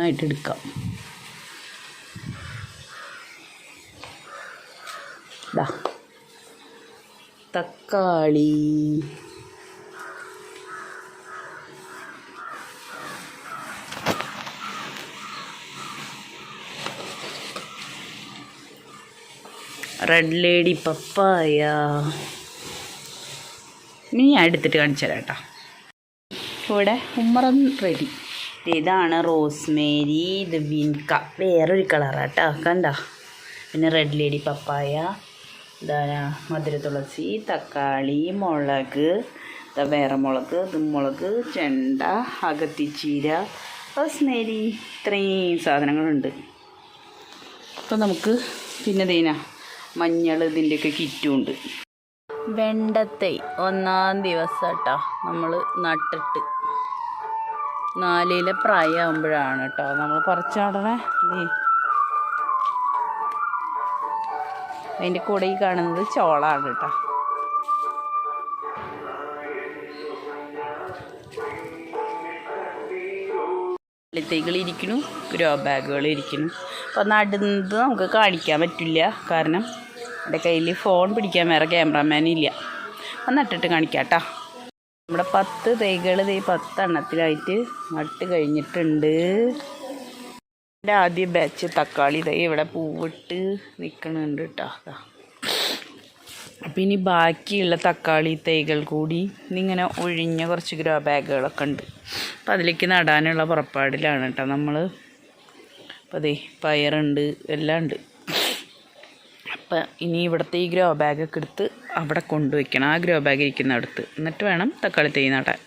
ആയിട്ട് എടുക്കാം. തക്കാളി. റെഡ് ലേഡി പപ്പായ ഇനി ഞാൻ എടുത്തിട്ട് കാണിച്ചു തരാം കേട്ടോ. ഇവിടെ ഉമ്മറം റെഡി ഇതാണ് റോസ്മേരി ഇത് വിൻക. വേറൊരു കളറാട്ടോ. കണ്ട? പിന്നെ റെഡ് ലേഡി പപ്പായ. ഇതാണ് മധുര തുളസി തക്കാളി മുളക്. ഇതാ വേറെ മുളക് മുളക് ചെണ്ട അകത്തിച്ചീര. റോസ്മേരി ഇത്രയും സാധനങ്ങളുണ്ട്. അപ്പോൾ നമുക്ക് പിന്നെ ദീന മഞ്ഞൾ ഇതിന്റെയൊക്കെ കിറ്റും ഉണ്ട്. വെണ്ടത്തൈ. ഒന്നാം ദിവസം കേട്ടോ നമ്മൾ നട്ടിട്ട്. നാലിലെ പ്രായമാകുമ്പോഴാണ് കേട്ടോ. നമ്മൾ കുറച്ചാടനെ ദേ. അതിന്റെ കൂടെ ഈ കാണുന്നത് ചോളാണ് കേട്ടോ. തൈകൾ ഇരിക്കുന്നു ഗ്രോ ബാഗുകൾ ഇരിക്കുന്നു അപ്പോൾ നടുന്നത് നമുക്ക് കാണിക്കാൻ പറ്റില്ല. കാരണം എന്റെ കയ്യിൽ ഫോൺ പിടിക്കാൻ വേറെ ക്യാമറമാൻ ഇല്ല. അപ്പം നട്ടിട്ട് കാണിക്കാം കേട്ടോ നമ്മുടെ പത്ത് തൈകൾ ഈ പത്തെണ്ണത്തിലായിട്ട് നട്ട് കഴിഞ്ഞിട്ടുണ്ട്. എന്റെ ആദ്യ ബാച്ച് തക്കാളി തൈ ഇവിടെ പൂവിട്ട് നിൽക്കണുണ്ട് കേട്ടോ അപ്പം ഇനി ബാക്കിയുള്ള തക്കാളി തൈകൾ കൂടി ഇന്നിങ്ങനെ ഒഴിഞ്ഞ കുറച്ച് ഗ്രോ ബാഗുകളൊക്കെ ഉണ്ട്. അപ്പം അതിലേക്ക് നടാനുള്ള പുറപ്പാടിലാണ് കേട്ടോ നമ്മൾ അപ്പം അതെ പയറുണ്ട് എല്ലാം ഉണ്ട്. അപ്പം ഇനി ഇവിടുത്തെ ഈ ഗ്രോ ബാഗൊക്കെ എടുത്ത് അവിടെ കൊണ്ടുവയ്ക്കണം. ആ ഗ്രോ ബാഗ് ഇരിക്കുന്ന അടുത്ത്. എന്നിട്ട് വേണം തക്കാളി തൈ നടാൻ.